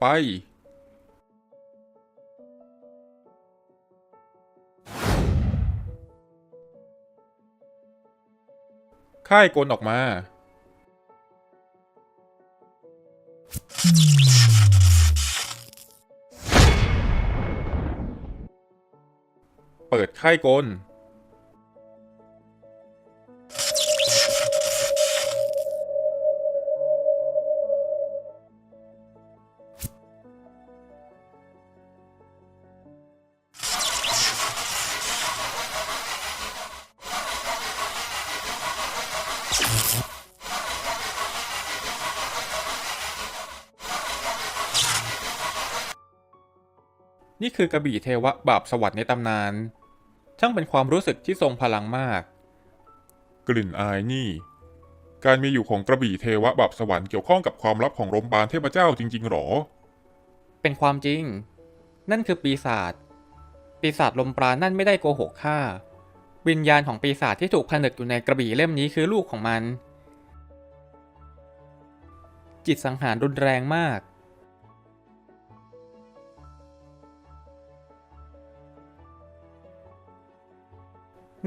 ไป ค่ายกลออกมา เปิดค่ายกล นี่คือกระบี่เทวะบาปสวัสด์ในตำนาน ช่างเป็นความรู้สึกที่ทรงพลังมาก กลิ่นอายนี่ การมีอยู่ของกระบี่เทวะบาปสวรรค์เกี่ยวข้องกับความลับของรมบาลเทพเจ้าจริง ๆหรอ เป็นความจริง นั่นคือปีศาจ ปีศาจลมปราณนั่นไม่ได้โกหกข้า วิญญาณของปีศาจที่ถูกผนึกอยู่ในกระบี่เล่มนี้คือลูกของมัน จิตสังหารรุนแรงมาก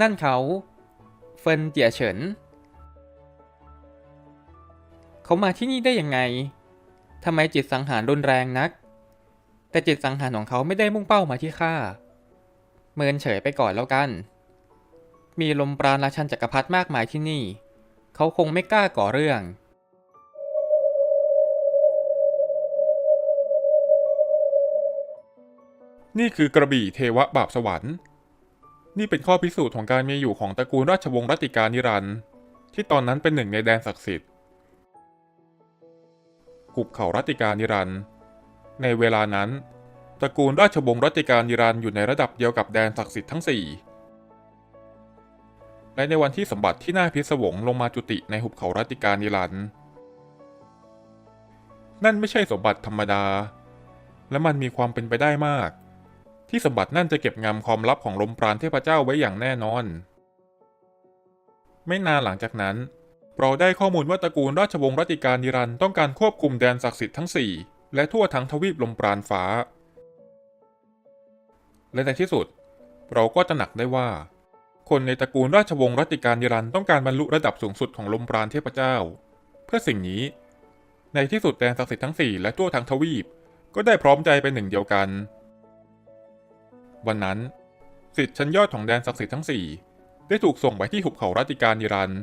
นั่นเขาเฟินเจียเฉิน เขามาที่นี่ได้ยังไงทำไมจิตสังหารรุนแรงนัก แต่จิตสังหารของเขาไม่ได้มุ่งเป้ามาที่ข้าเมินเฉยไปก่อนแล้วกัน มีลมปราณราชันจักรพรรดิมากมายที่นี่ เขาคงไม่กล้าก่อเรื่องนี่คือกระบี่เทวะบาปสวรรค์ นี่เป็นข้อพิสูจน์ของการมีอยู่ของตระกูลราชวงศ์รัติกานิรันด์ที่ตอนนั้นเป็นหนึ่งในแดนศักดิ์สิทธิ์หุบเขารัติกานิรันด์ในเวลานั้น ตระกูลราชวงศ์รัติกานิรันด์อยู่ในระดับเดียวกับแดนศักดิ์สิทธิ์ทั้งสี่และในวันที่สมบัติที่น่าพิศวงลงมาจุติในหุบเขารัติกานิรันด์นั่นไม่ใช่สมบัติธรรมดา และมันมีความเป็นไปได้มาก ที่สมบัตินั่นจะเก็บงำความลับของลมปราณเทพเจ้าไว้อย่างแน่นอน ไม่นานหลังจากนั้น เราได้ข้อมูลว่าตระกูลราชวงศ์รัติการนิรันต้องการควบคุมแดนศักดิ์สิทธิ์ทั้ง 4 และทั่วทั้งทวีปลมปราณฟ้า และในที่สุด เราก็ตระหนักได้ว่า คนในตระกูลราชวงศ์รัติการนิรันต้องการบรรลุระดับสูงสุดของลมปราณเทพเจ้า เพื่อสิ่งนี้ ในที่สุดแดนศักดิ์สิทธิ์ทั้ง 4 และทั่วทั้งทวีป ก็ได้พร้อมใจเป็นหนึ่งเดียวกัน วันนั้นสิทธิ์ชั้นยอดของแดนศักดิ์สิทธิ์ทั้ง4ได้ถูกส่งไปที่หุบเขารัติการนิรันดร์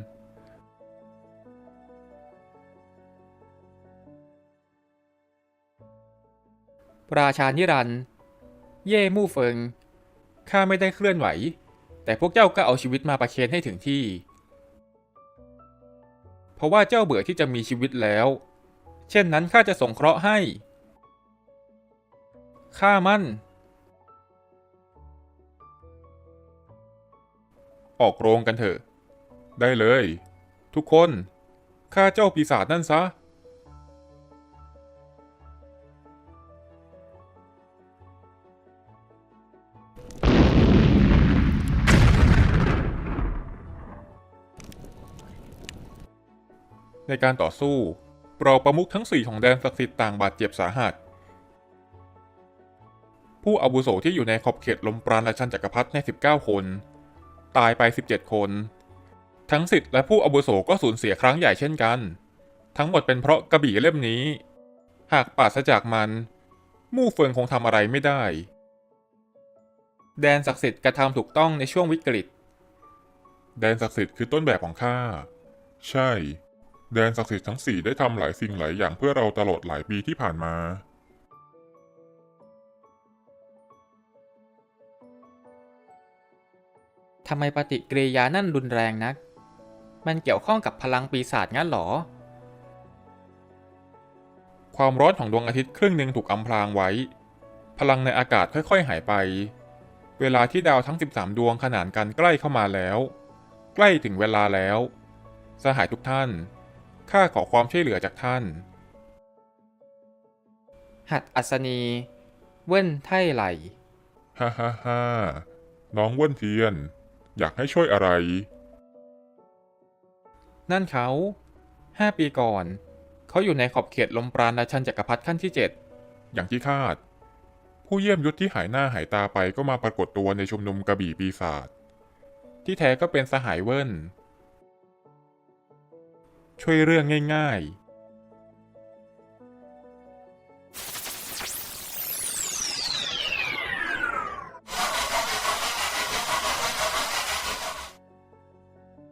ราชานิรันด์เย่มู่เฟิง ข้าไม่ได้เคลื่อนไหว แต่พวกเจ้าก็เอาชีวิตมาประเคนให้ถึงที่ เพราะว่าเจ้าเบื่อที่จะมีชีวิตแล้ว เช่นนั้นข้าจะส่งเคราะห์ให้ ข้ามั่น ออกโรงกันเถอะ ได้เลย ทุกคนฆ่าเจ้าปีศาจนั่นซะ ในการต่อสู้เราประมุขทั้งสี่ของแดนศักดิ์สิทธิ์ต่างบาดเจ็บสาหัส ผู้อาวุโสที่อยู่ในขอบเขตลมปราณราชันจักรพรรดิใน 19 คน ตายไป 17 คน ทั้งสิทธิ์และผู้อาวุโสก็สูญเสียครั้งใหญ่เช่นกัน ทั้งหมดเป็นเพราะกระบี่เล่มนี้ หากปราศจากมัน มู่เฟิงคงทำอะไรไม่ได้ แดนศักดิ์สิทธิ์กระทำถูกต้องในช่วงวิกฤต แดนศักดิ์สิทธิ์คือต้นแบบของข้า ใช่ แดนศักดิ์สิทธิ์ทั้งสี่ได้ทำหลายสิ่งหลายอย่างเพื่อเราตลอดหลายปีที่ผ่านมา ทำไมปฏิกิริยานั่นรุนแรงนัก มันเกี่ยวข้องกับพลังปีศาจงั้นเหรอ ความร้อนของดวงอาทิตย์ครึ่งหนึ่งถูกอำพรางไว้ พลังในอากาศค่อยๆ หายไป เวลาที่ดาวทั้ง 13 ดวงขนานกันใกล้เข้ามาแล้ว ใกล้ถึงเวลาแล้ว สหายทุกท่าน ข้าขอความช่วยเหลือจากท่าน หัดอัศนี เว้นไท่ไหล ฮ่าฮ่าฮ่าน้องเว้นเทียน อยากให้ช่วยอะไร นั่นเขาห้าปีก่อน เขาอยู่ในขอบเขตลมปราณราชันจักรพรรดิขั้นที่อย่างที่คาด ผู้เยี่ยมยุทธที่หายหน้าหายตาไปก็มาปรากฏตัวในชุมนุมกระบี่ปีศาจที่แท้ก็เป็นสหายเวิ้นช่วยเรื่องง่าย